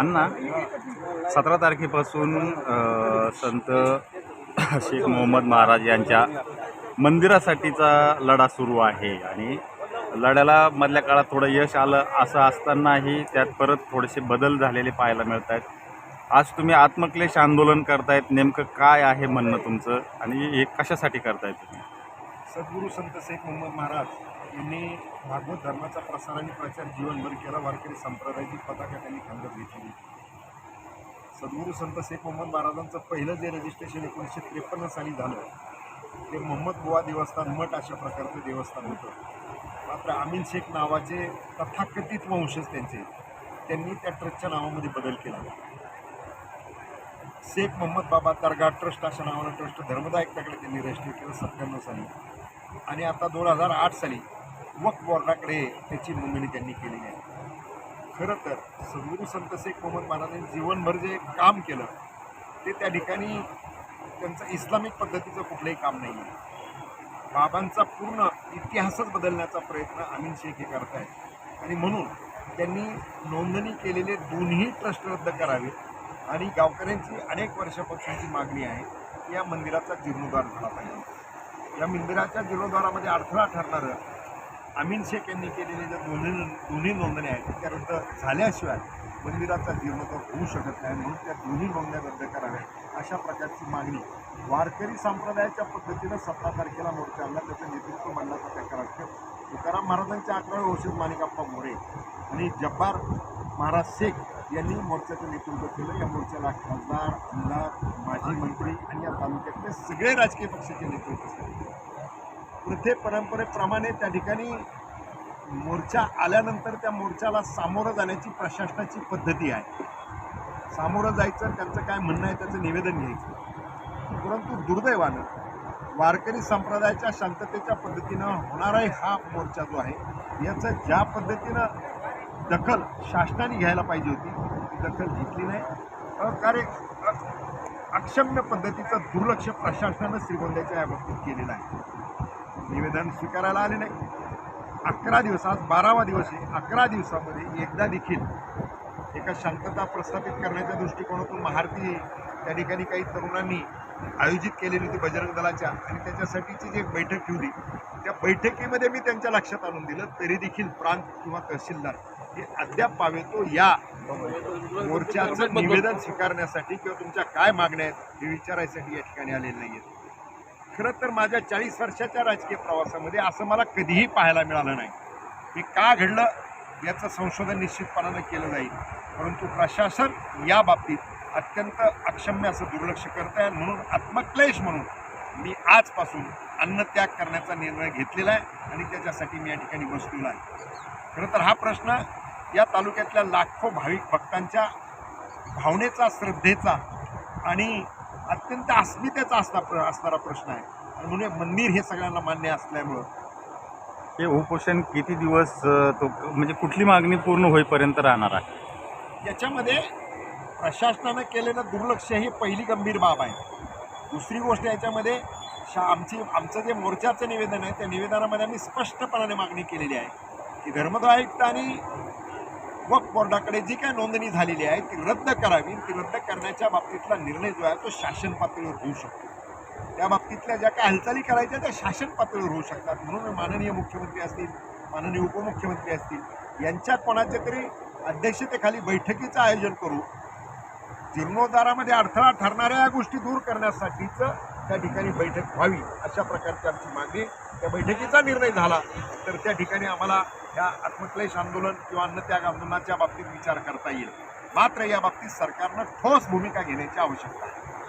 अण्णा सतरा तारखेपासून संत शेख मोहम्मद महाराज यांच्या मंदिरासाठीचा लढा सुरू आहे. आणि लढ्याला मधल्या काळात थोडं यश आलं असं असतानाही त्यात परत थोडेसे बदल झालेले पाहायला मिळत आहेत आज तुम्ही आत्मक्लेश आंदोलन करतायत. नेमकं काय आहे म्हणणं तुमचं? आणि हे कशासाठी करताय तुम्ही? सद्गुरू संत शेख मोहम्मद महाराज यांनी भागवत धर्माचा प्रसार आणि प्रचार जीवनभर केला. वारकरी संप्रदायाची पताका त्यांनी खंडत घेतली सद्गुरू संत शेख मोहम्मद महाराजांचं पहिलं जे रजिस्ट्रेशन एकोणीसशे त्रेपन्न साली झालं ते मोहम्मद बुवा देवस्थान मठ अशा प्रकारचं देवस्थान होतं. मात्र आमीन शेख नावाचे तथाकथित वंशज त्यांचे त्यांनी त्या ट्रस्टच्या नावामध्ये बदल केला. शेख मोहम्मद बाबा दर्गा ट्रस्ट अशा नावानं ट्रस्ट धर्मदायकताकडे त्यांनी रजिस्टर केलं. सत्त्याण्णव साली आणि आता दोन हजार आठ साली वक्फ बोर्डाकडे त्याची नोंदणी त्यांनी केलेली आहे. खरं तर सद्गुरू संत शेख मोहम्मद महाराजांनी जीवनभर जे काम केलं ते त्या ठिकाणी त्यांचं इस्लामिक पद्धतीचं कुठलंही काम नाही आहे. बाबांचा पूर्ण इतिहासच बदलण्याचा प्रयत्न अमीन शेख हे करत आहेत आणि म्हणून त्यांनी नोंदणी केलेले दोन्ही ट्रस्ट रद्द करावे आणि गावकऱ्यांची अनेक वर्षापासूनची मागणी आहे या मंदिराचा जीर्णोद्धार झाला पाहिजे. या मंदिराच्या जीर्णोद्वारामध्ये अडथळा ठरणारं अमीन शेख यांनी केलेले ज्या दोन्ही दोन्ही नोंदण्या आहेत त्या रद्द झाल्याशिवाय मंदिराचा जीर्णोद्धार होऊ शकत नाही म्हणून त्या दोन्ही नोंदण्या रद्द कराव्या अशा प्रकारची मागणी वारकरी संप्रदायाच्या पद्धतीनं सतरा तारखेला मोर्चा आणला. त्याचं नेतृत्व मंडळाचा त्या कराष्ट तुकाराम महाराजांच्या अकराव्या वर्षात माणिकाप्पा मोरे आणि जब्बार महाराज शेख यांनी मोर्चाचं नेतृत्व केलं. या मोर्चाला खासदार आमदार माजी मंत्री आणि या तालुक्यातले सगळे राजकीय पक्षाचे नेते प्रथे परंपरेप्रमाणे त्या ठिकाणी मोर्चा आल्यानंतर त्या मोर्चाला सामोरं जाण्याची प्रशासनाची पद्धती आहे. सामोरं जायचं त्यांचं काय म्हणणं आहे त्याचं निवेदन घ्यायचं. परंतु दुर्दैवानं वारकरी संप्रदायाच्या शांततेच्या पद्धतीनं होणारा हा मोर्चा जो आहे याचं ज्या पद्धतीनं दखल शासनाने घ्यायला पाहिजे होती ती दखल घेतली नाही. अकार्य अक्षम्य पद्धतीचं दुर्लक्ष प्रशासनानं श्रीगोंद्याच्या या बाबतीत केलेलं आहे. निवेदन स्वीकारायला आले नाही. अकरा दिवसात आज बारावा दिवस आहे. अकरा दिवसामध्ये एकदा देखील एका शांतता प्रस्थापित करण्याच्या दृष्टिकोनातून महारती त्या ठिकाणी काही तरुणांनी आयोजित केलेली होती बजरंग दलाच्या आणि त्याच्यासाठीची जी एक बैठक ठेवली त्या बैठकीमध्ये मी त्यांच्या लक्षात आणून दिलं तरी देखील प्रांत किंवा तहसीलदार हे अद्याप पावेतो या मोर्चाचं निवेदन स्वीकारण्यासाठी किंवा तुमच्या काय मागण्या आहेत हे विचारायसाठी या ठिकाणी आलेले नाही आहेत खरं तर माझ्या चाळीस वर्षाच्या राजकीय प्रवासामध्ये असं मला कधीही पाहायला मिळालं नाही. हे का घडलं याचं संशोधन निश्चितपणानं केलं जाईल परंतु प्रशासन या बाबतीत अत्यंत अक्षम्य असं दुर्लक्ष करत आहे म्हणून आत्मक्लेश म्हणून मी आजपासून अन्नत्याग करण्याचा निर्णय घेतलेला आहे आणि त्याच्यासाठी मी या ठिकाणी बसलेलो आहे. खरं तर हा प्रश्न या तालुक्यातल्या लाखो भाविक भक्तांच्या भावनेचा श्रद्धेचा आणि अत्यंत अस्मितेचा असता असणारा प्रश्न आहे. आणि म्हणून मंदिर हे सगळ्यांना मान्य असल्यामुळं हे उपोषण किती दिवस तो म्हणजे कुठली मागणी पूर्ण होईपर्यंत राहणार आहे? याच्यामध्ये प्रशासनानं केलेलं दुर्लक्ष ही पहिली गंभीर बाब आहे. दुसरी गोष्ट याच्यामध्ये शा आमची आमचं जे मोर्चाचं निवेदन आहे त्या निवेदनामध्ये आम्ही स्पष्टपणाने मागणी केलेली आहे की धर्मदाय आयुक्त आणि वक्फ बोर्डाकडे जी काय नोंदणी झालेली आहे ती रद्द करावी. ती रद्द करण्याच्या बाबतीतला निर्णय जो आहे तो शासन पातळीवर होऊ शकतो. त्या बाबतीतल्या ज्या काय हालचाली करायच्या त्या शासन पातळीवर होऊ शकतात. म्हणून माननीय मुख्यमंत्री असतील माननीय उपमुख्यमंत्री असतील यांच्या कोणाच्या तरी अध्यक्षतेखाली बैठकीचं आयोजन करू जीर्णोद्धारामध्ये अडथळा ठरणाऱ्या या गोष्टी दूर करण्यासाठीचं त्या ठिकाणी बैठक व्हावी अशा प्रकारची आमची मागणी. त्या बैठकीचा निर्णय झाला तर त्या ठिकाणी आम्हाला या आत्मक्लेश आंदोलन किंवा अन्नत्याग आंदोलनाच्या बाबतीत विचार करता येईल. मात्र या बाबतीत सरकारनं ठोस भूमिका घेण्याची आवश्यकता आहे.